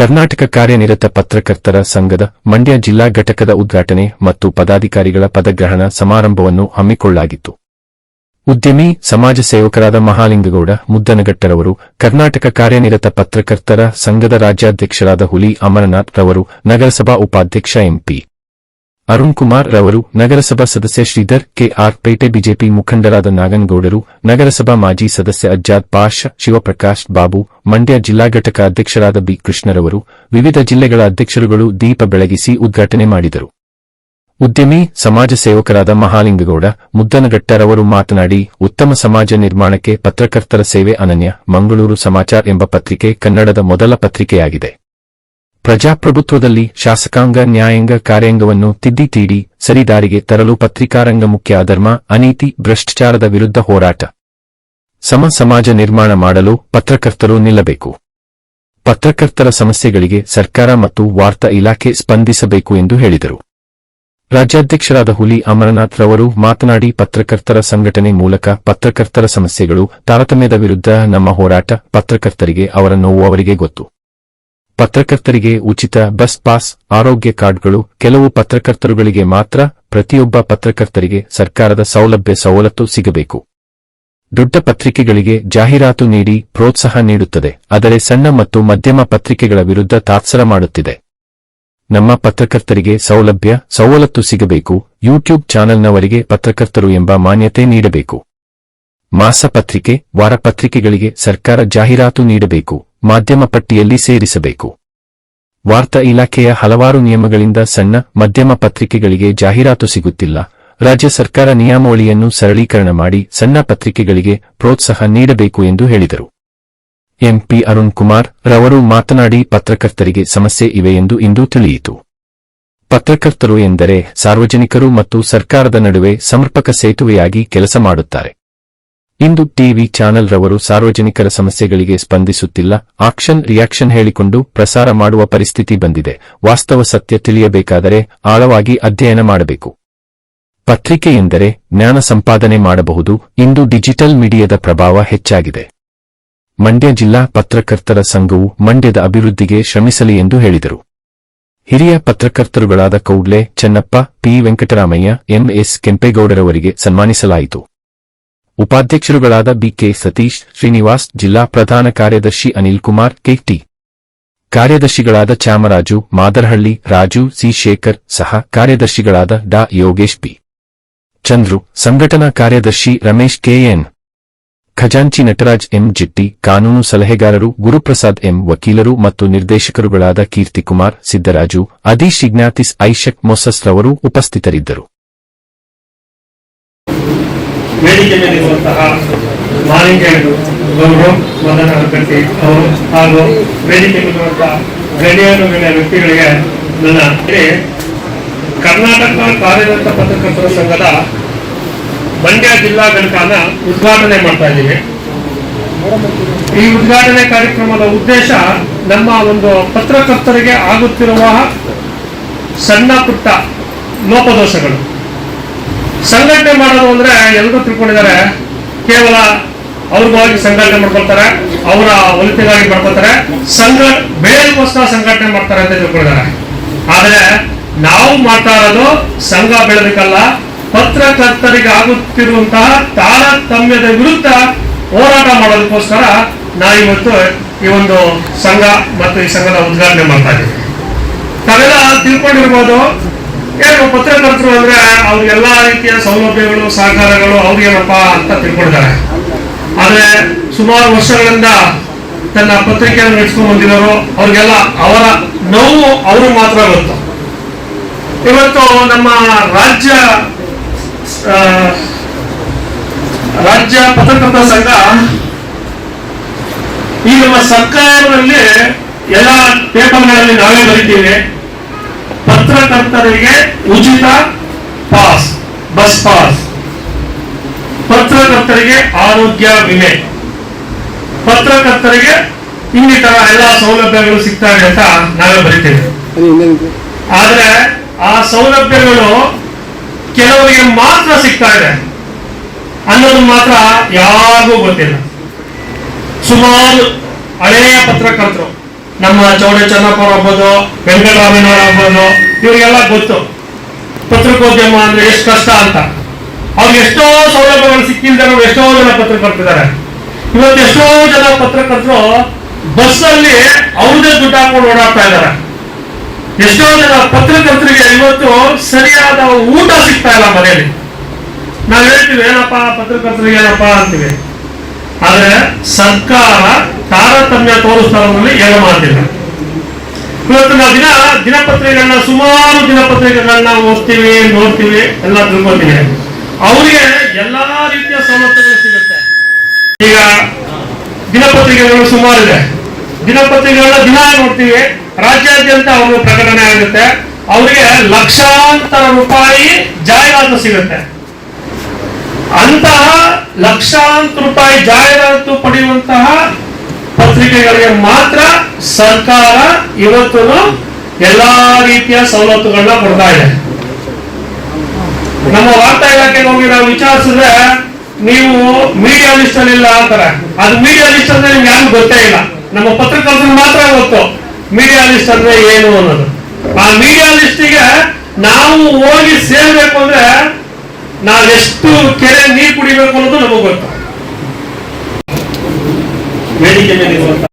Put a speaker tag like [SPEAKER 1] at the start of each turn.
[SPEAKER 1] ಕರ್ನಾಟಕ ಕಾರ್ಯನಿರತ ಪತ್ರಕರ್ತರ ಸಂಘದ ಮಂಡ್ಯ ಜಿಲ್ಲಾ ಘಟಕದ ಉದ್ಘಾಟನೆ ಮತ್ತು ಪದಾಧಿಕಾರಿಗಳ ಪದಗ್ರಹಣ ಸಮಾರಂಭವನ್ನು ಹಮ್ಮಿಕೊಳ್ಳಲಾಗಿತ್ತು. ಉದ್ಯಮಿ, ಸಮಾಜ ಸೇವಕರಾದ ಮಹಾಲಿಂಗಗೌಡ ಮುದ್ದನಗಟ್ಟರವರು ಕರ್ನಾಟಕ ಕಾರ್ಯನಿರತ ಪತ್ರಕರ್ತರ ಸಂಘದ ರಾಜ್ಯಾಧ್ಯಕ್ಷರಾದ ಹುಲಿ ಅಮರನಾಥ್ ರವರು, ನಗರಸಭಾ ಉಪಾಧ್ಯಕ್ಷ ಎಂಪಿ ಅರುಣ್ ಕುಮಾರ್ ರವರು ನಗರಸಭಾ ಸದಸ್ಯ ಶ್ರೀಧರ್ ಕೆಆರ್ ಪೇಟೆ ಬಿಜೆಪಿ ಮುಖಂಡರಾದ ನಾಗನಗೌಡರು ನಗರಸಭಾ ಮಾಜಿ ಸದಸ್ಯ ಅಜ್ಜಾದ್ ಪಾಷ, ಶಿವಪ್ರಕಾಶ್ ಬಾಬು, ಮಂಡ್ಯ ಜಿಲ್ಲಾ ಘಟಕ ಅಧ್ಯಕ್ಷರಾದ ಬಿ ಕೃಷ್ಣರವರು, ವಿವಿಧ ಜಿಲ್ಲೆಗಳ ಅಧ್ಯಕ್ಷರುಗಳು ದೀಪ ಬೆಳಗಿಸಿ ಉದ್ಘಾಟನೆ ಮಾಡಿದರು. ಉದ್ಯಮಿ, ಸಮಾಜ ಸೇವಕರಾದ ಮಹಾಲಿಂಗಗೌಡ ಮುದ್ದನಗಟ್ಟರವರು ಮಾತನಾಡಿ, ಉತ್ತಮ ಸಮಾಜ ನಿರ್ಮಾಣಕ್ಕೆ ಪತ್ರಕರ್ತರ ಸೇವೆ ಅನನ್ಯ, ಮಂಗಳೂರು ಸಮಾಚಾರ್ ಎಂಬ ಪತ್ರಿಕೆ ಕನ್ನಡದ ಮೊದಲ ಪತ್ರಿಕೆಯಾಗಿದೆ. ಪ್ರಜಾಪ್ರಭುತ್ವದಲ್ಲಿ ಶಾಸಕಾಂಗ, ನ್ಯಾಯಾಂಗ ಕಾರ್ಯಾಂಗವನ್ನು ತಿದ್ದಿ ತೀಡಿ ಸರಿದಾರಿಗೆ ತರಲು ಪತ್ರಿಕಾರಂಗ ಮುಖ್ಯ ಅಧರ್ಮ, ಅನೀತಿ, ಭ್ರಷ್ಟಾಚಾರದ ವಿರುದ್ಧ ಹೋರಾಟ. ಸಮ ಸಮಾಜ ನಿರ್ಮಾಣ ಮಾಡಲು ಪತ್ರಕರ್ತರು ನಿಲ್ಲಬೇಕು. ಪತ್ರಕರ್ತರ ಸಮಸ್ಯೆಗಳಿಗೆ ಸರ್ಕಾರ ಮತ್ತು ವಾರ್ತಾ ಇಲಾಖೆ ಸ್ಪಂದಿಸಬೇಕು ಎಂದು ಹೇಳಿದರು. ರಾಜ್ಯಾಧ್ಯಕ್ಷರಾದ ಹುಲಿ ಅಮರನಾಥ್ ರವರು ಮಾತನಾಡಿ, ಪತ್ರಕರ್ತರ ಸಂಘಟನೆ ಮೂಲಕ ಪತ್ರಕರ್ತರ ಸಮಸ್ಯೆಗಳು ತಾರತಮ್ಯದ ವಿರುದ್ಧ ನಮ್ಮ ಹೋರಾಟ, ಪತ್ರಕರ್ತರಿಗೆ ಅವರ ನೋವು ಅವರಿಗೆ ಗೊತ್ತು. ಪತ್ರಕರ್ತರಿಗೆ ಉಚಿತ ಬಸ್ ಪಾಸ್, ಆರೋಗ್ಯ ಕಾರ್ಡ್ಗಳು, ಕೆಲವು ಪತ್ರಕರ್ತರುಗಳಿಗೆ ಮಾತ್ರ ಪ್ರತಿಯೊಬ್ಬ ಪತ್ರಕರ್ತರಿಗೆ ಸರ್ಕಾರದ ಸೌಲಭ್ಯ ಸವಲತ್ತು ಸಿಗಬೇಕು. ದೊಡ್ಡ ಪತ್ರಿಕೆಗಳಿಗೆ ಜಾಹೀರಾತು ನೀಡಿ ಪ್ರೋತ್ಸಾಹ ನೀಡುತ್ತದೆ, ಆದರೆ ಸಣ್ಣ ಮತ್ತು ಮಧ್ಯಮ ಪತ್ರಿಕೆಗಳ ವಿರುದ್ಧ ತಾತ್ಸರ ಮಾಡುತ್ತಿದೆ. ನಮ್ಮ ಪತ್ರಕರ್ತರಿಗೆ ಸೌಲಭ್ಯ, ಸವಲತ್ತು ಸಿಗಬೇಕು, ಯೂಟ್ಯೂಬ್ ಚಾನೆಲ್ನವರಿಗೆ ಪತ್ರಕರ್ತರು ಎಂಬ ಮಾನ್ಯತೆ ನೀಡಬೇಕು. ಮಾಸಪತ್ರಿಕೆ ವಾರಪತ್ರಿಕೆಗಳಿಗೆ ಸರ್ಕಾರ ಜಾಹೀರಾತು ನೀಡಬೇಕು. ಮಾಧ್ಯಮ ಪಟ್ಟಿಯಲ್ಲಿ ಸೇರಿಸಬೇಕು. ವಾರ್ತಾ ಇಲಾಖೆಯ ಹಲವಾರು ನಿಯಮಗಳಿಂದ ಸಣ್ಣ ಮಧ್ಯಮ ಪತ್ರಿಕೆಗಳಿಗೆ ಜಾಹೀರಾತು ಸಿಗುತ್ತಿಲ್ಲ. ರಾಜ್ಯ ಸರ್ಕಾರ ನಿಯಮಾವಳಿಯನ್ನು ಸರಳೀಕರಣ ಮಾಡಿ ಸಣ್ಣ ಪತ್ರಿಕೆಗಳಿಗೆ ಪ್ರೋತ್ಸಾಹ ನೀಡಬೇಕು ಎಂದು ಹೇಳಿದರು. ಎಂಪಿ ಅರುಣ್ ಕುಮಾರ್ ರವರು ಮಾತನಾಡಿ ಪತ್ರಕರ್ತರಿಗೆ ಸಮಸ್ಯೆ ಇವೆ ಎಂದು ಇಂದು ತಿಳಿಯಿತು. ಪತ್ರಕರ್ತರು ಎಂದರೆ ಸಾರ್ವಜನಿಕರು ಮತ್ತು ಸರ್ಕಾರದ ನಡುವೆ ಸಮರ್ಪಕ ಸೇತುವೆಯಾಗಿ ಕೆಲಸ ಮಾಡುತ್ತಾರೆ. ಇಂದು ಟಿವಿ ಚಾನೆಲ್ ರವರು ಸಾರ್ವಜನಿಕರ ಸಮಸ್ಯೆಗಳಿಗೆ ಸ್ಪಂದಿಸುತ್ತಿಲ್ಲ. ಆಕ್ಷನ್, ರಿಯಾಕ್ಷನ್ ಹೇಳಿಕೊಂಡು ಪ್ರಸಾರ ಮಾಡುವ ಪರಿಸ್ಥಿತಿ ಬಂದಿದೆ. ವಾಸ್ತವ ಸತ್ಯ ತಿಳಿಯಬೇಕಾದರೆ ಆಳವಾಗಿ ಅಧ್ಯಯನ ಮಾಡಬೇಕು. ಪತ್ರಿಕೆ ಎಂದರೆ ಜ್ಞಾನ ಸಂಪಾದನೆ ಮಾಡಬಹುದು. ಇಂದು ಡಿಜಿಟಲ್ ಮೀಡಿಯಾದ ಪ್ರಭಾವ ಹೆಚ್ಚಾಗಿದೆ. ಮಂಡ್ಯ ಜಿಲ್ಲಾ ಪತ್ರಕರ್ತರ ಸಂಘವು ಮಂಡ್ಯದ ಅಭಿವೃದ್ಧಿಗೆ ಶ್ರಮಿಸಲಿ ಎಂದು ಹೇಳಿದರು. ಹಿರಿಯ ಪತ್ರಕರ್ತರುಗಳಾದ Kaudle, Chennappa, P Venkataramaiah M S ಕೆಂಪೇಗೌಡರವರಿಗೆ ಸನ್ಮಾನಿಸಲಾಯಿತು. ಉಪಾಧ್ಯಕ್ಷರುಗಳಾದ ಬಿಕೆ ಸತೀಶ್, ಶ್ರೀನಿವಾಸ್, ಜಿಲ್ಲಾ ಪ್ರಧಾನ ಕಾರ್ಯದರ್ಶಿ ಅನಿಲ್ ಕುಮಾರ್, ಕೆಟಿ. ಕಾರ್ಯದರ್ಶಿಗಳಾದ ಚಾಮರಾಜು, ಮಾದರಹಳ್ಳಿ, ರಾಜು, ಸಿ ಶೇಖರ್ ಸಹ ಕಾರ್ಯದರ್ಶಿಗಳಾದ ಡಾ ಯೋಗೇಶ್ ಪಿ. ಚಂದ್ರು, ಸಂಘಟನಾ ಕಾರ್ಯದರ್ಶಿ ರಮೇಶ್ ಕೆಎನ್ ಖಜಾಂಚಿ ನಟರಾಜ್ ಎಂ ಜಿಟ್ಟಿ, ಕಾನೂನು ಸಲಹೆಗಾರರು ಗುರುಪ್ರಸಾದ್ ಎಂ ವಕೀಲರು ಮತ್ತು ನಿರ್ದೇಶಕರುಗಳಾದ ಕೀರ್ತಿಕುಮಾರ್ ಸಿದ್ದರಾಜು ಅದೀಶ್ ಇಗ್ನಾತಿಸ್ ಐಶಕ್ ಮೊಸಸ್ ರವರು ಉಪಸ್ಥಿತರಿದ್ದರು.
[SPEAKER 2] ವೇದಿಕೆ ಮೇಲಿರುವಂತಹ ಮಾಲಿಂಗೇಯರು ಗೌರವ್ ಗಟ್ಟಿ ಅವರು ಹಾಗೂ ವೇದಿಕೆ ಮೇಲಿರುವಂತಹ ಗಣ್ಯರು, ಗಣ್ಯ ವ್ಯಕ್ತಿಗಳಿಗೆ ನನ್ನ ಕರ್ನಾಟಕ ಕಾರ್ಯನಿರತ ಪತ್ರಕರ್ತರ ಸಂಘದ ಮಂಡ್ಯ ಜಿಲ್ಲಾ ಘಟಕನ ಉದ್ಘಾಟನೆ ಮಾಡ್ತಾ ಇದ್ದೀವಿ. ಈ ಉದ್ಘಾಟನೆ ಕಾರ್ಯಕ್ರಮದ ಉದ್ದೇಶ ನಮ್ಮ ಒಂದು ಪತ್ರಕರ್ತರಿಗೆ ಆಗುತ್ತಿರುವ ಸಣ್ಣ ಪುಟ್ಟ ಲೋಪದೋಷಗಳು. ಸಂಘಟನೆ ಮಾಡೋದು ಅಂದ್ರೆ ಎಲ್ಲರೂ ತಿಳ್ಕೊಂಡಿದ್ದಾರೆ. ಕೇವಲ ಅವ್ರಿಗಾಗಿ ಸಂಘಟನೆ ಮಾಡ್ಕೊಳ್ತಾರೆ, ಅವರ ಒಲಿತಿಗಾಗಿ ಮಾಡ್ಕೊಳ್ತಾರೆ, ಸಂಘ ಬೆಳೆಯೋದಕ್ಕೋಸ್ಕರ ಸಂಘಟನೆ ಮಾಡ್ತಾರೆ ಅಂತ ತಿಳ್ಕೊಂಡಿದ್ದಾರೆ. ಆದರೆ ನಾವು ಮಾತಾಡೋದು ಸಂಘ ಬೆಳೆದಕ್ಕಲ್ಲ ಪತ್ರಕರ್ತರಿಗೆ ಆಗುತ್ತಿರುವಂತಹ ತಾರತಮ್ಯದ ವಿರುದ್ಧ ಹೋರಾಟ ಮಾಡೋದಕ್ಕೋಸ್ಕರ ನಾವಿವತ್ತು ಈ ಒಂದು ಸಂಘ ಮತ್ತು ಈ ಸಂಘದ ಉದ್ಘಾಟನೆ ಮಾಡ್ತಾ ಇದ್ದೀವಿ. ತಾವೆಲ್ಲ ತಿಳ್ಕೊಂಡಿರ್ಬೋದು ಏನು ಪತ್ರಕರ್ತರು ಅಂದ್ರೆ ಅವ್ರಿಗೆಲ್ಲ ರೀತಿಯ ಸೌಲಭ್ಯಗಳು, ಸಹಕಾರಗಳು ಅವ್ರಿಗೇನಪ್ಪ ಅಂತ ತಿಳ್ಕೊಳ್ತಾರೆ ಆದ್ರೆ ಸುಮಾರು ವರ್ಷಗಳಿಂದ ತನ್ನ ಪತ್ರಿಕೆಯನ್ನು ನಡೆಸ್ಕೊಂಡು ಬಂದಿರೋರು, ಅವ್ರಿಗೆಲ್ಲ ಅವರ ನೋವು ಅವರು ಮಾತ್ರ ಗೊತ್ತು. ಇವತ್ತು ನಮ್ಮ ರಾಜ್ಯ ರಾಜ್ಯ ಪತ್ರಕರ್ತ ಸಂಘ ಈ ನಮ್ಮ ಸರ್ಕಾರದಲ್ಲಿ ಎಲ್ಲ ಪೇಪರ್ಗಳಲ್ಲಿ ನಾವೇ ಬರಿತೀವಿ. ಪತ್ರಕರ್ತರಿಗೆ ಉಚಿತ ಪಾಸ್, ಬಸ್ ಪಾಸ್. ಪತ್ರಕರ್ತರಿಗೆ ಆರೋಗ್ಯ ವಿಮೆ. ಪತ್ರಕರ್ತರಿಗೆ ಇನ್ನಿತರ ಎಲ್ಲ ಸೌಲಭ್ಯಗಳು ಸಿಗ್ತವೆ ಅಂತ ನಾವೇ ಬರಿತೀವಿ. ಆದ್ರೆ ಆ ಸೌಲಭ್ಯಗಳು ಕೆಲವರಿಗೆ ಮಾತ್ರ ಸಿಗ್ತಾ ಇದೆ. ಅನ್ನೋದು ಮಾತ್ರ ಯಾರಿಗೂ ಗೊತ್ತಿಲ್ಲ. ಸುಮಾರು ಹಳೆಯ ಪತ್ರಕರ್ತರು. ನಮ್ಮ ಚೌಡ ಚನ್ನಪ್ಪ ಆಗ್ಬೋದು ವೆಂಕಟರಾಮಯ್ಯ ಆಗ್ಬೋದು ಇವರಿಗೆಲ್ಲ ಗೊತ್ತು. ಪತ್ರಿಕೋದ್ಯಮ ಅಂದ್ರೆ ಎಷ್ಟು ಕಷ್ಟ ಅಂತ. ಅವ್ರು ಎಷ್ಟೋ ಸೌಲಭ್ಯಗಳು ಸಿಕ್ಕಿಲ್ದರು ಎಷ್ಟೋ ಜನ ಪತ್ರಕರ್ತಿದ್ದಾರೆ ಇವತ್ತು ಎಷ್ಟೋ ಜನ ಪತ್ರಕರ್ತರು ಬಸ್ ಅಲ್ಲಿ ಅವ್ರದೇ ದುಡ್ಡು ಹಾಕೊಂಡು ಓಡಾಡ್ತಾ ಇದ್ದಾರೆ. ಎಷ್ಟೋ ಜನ ಪತ್ರಕರ್ತರಿಗೆ ಇವತ್ತು ಸರಿಯಾದ ಊಟ ಸಿಗ್ತಾ ಇಲ್ಲ ಮನೆಯಲ್ಲಿ. ನಾವ್ ಹೇಳ್ತೀವಿ, ಏನಪ್ಪಾ ಪತ್ರಕರ್ತರಿಗೆ ಏನಪ್ಪಾ ಅಂತೀವಿ. ಆದ್ರೆ ಸರ್ಕಾರ ತಾರತಮ್ಯ ತೋರಿಸ್ತಾ ಇರೋದ್ರಲ್ಲಿ ಏನು ಮಾಡ್ತಿಲ್ಲ ಇವತ್ತು ನಾವು ದಿನ ದಿನಪತ್ರಿಕೆಗಳನ್ನ ಸುಮಾರು ದಿನಪತ್ರಿಕೆಗಳನ್ನ ಓದ್ತೀವಿ, ನೋಡ್ತೀವಿ, ಎಲ್ಲ ತಿಳ್ಕೊತೀವಿ ಅವರಿಗೆ ಎಲ್ಲಾ ರೀತಿಯ ಸವಲತ್ತುಗಳು ಸಿಗುತ್ತೆ. ಈಗ ದಿನಪತ್ರಿಕೆಗಳು ಇದೆ ದಿನಪತ್ರಿಕೆಗಳನ್ನ ದಿನ ನೋಡ್ತೀವಿ. ರಾಜ್ಯಾದ್ಯಂತ ಅವರು ಪ್ರಕಟಣೆ ಆಗುತ್ತೆ. ಅವರಿಗೆ ಲಕ್ಷಾಂತರ ರೂಪಾಯಿ ಜಾಹೀರಾತು ಸಿಗುತ್ತೆ. ಅಂತಹ ಲಕ್ಷಾಂತರ ರೂಪಾಯಿ ಜಾಹೀರಾತು ಪಡೆಯುವಂತಹ ಪತ್ರಿಕೆಗಳಿಗೆ ಮಾತ್ರ ಸರ್ಕಾರ ಇವತ್ತು ಎಲ್ಲಾ ರೀತಿಯ ಸವಲತ್ತುಗಳನ್ನ ಕೊಡ್ತಾ ಇದೆ. ನಮ್ಮ ವಾರ್ತಾ ಇಲಾಖೆಗೆ ಹೋಗಿ ನಾವು ವಿಚಾರಿಸಿದ್ರೆ ನೀವು ಮೀಡಿಯಾ ಲಿಸ್ಟ್ ಅಲ್ಲಿ ಇಲ್ಲ ಅಂತಾರೆ. ಅದು ಮೀಡಿಯಾ ಲಿಸ್ಟ್ ಅಂದ್ರೆ ನಿಮ್ಗೆ ಯಾರು ಗೊತ್ತೇ ಇಲ್ಲ. ನಮ್ಮ ಪತ್ರಕರ್ತರು ಮಾತ್ರ ಗೊತ್ತು ಮೀಡಿಯಾ ಲಿಸ್ಟ್ ಅಂದ್ರೆ ಏನು ಅನ್ನೋದು. ಆ ಮೀಡಿಯಾ ಲಿಸ್ಟಿಗೆ ನಾವು ಹೋಗಿ ಸೇರ್ಬೇಕು ಅಂದ್ರೆ ನಾವೆಷ್ಟು ಕೆರೆ ನೀರು ಕುಡಿಬೇಕು ಅನ್ನೋದು ನಮಗೆ ಗೊತ್ತು. ವೇದಿಕೆ ಮೇಲೆ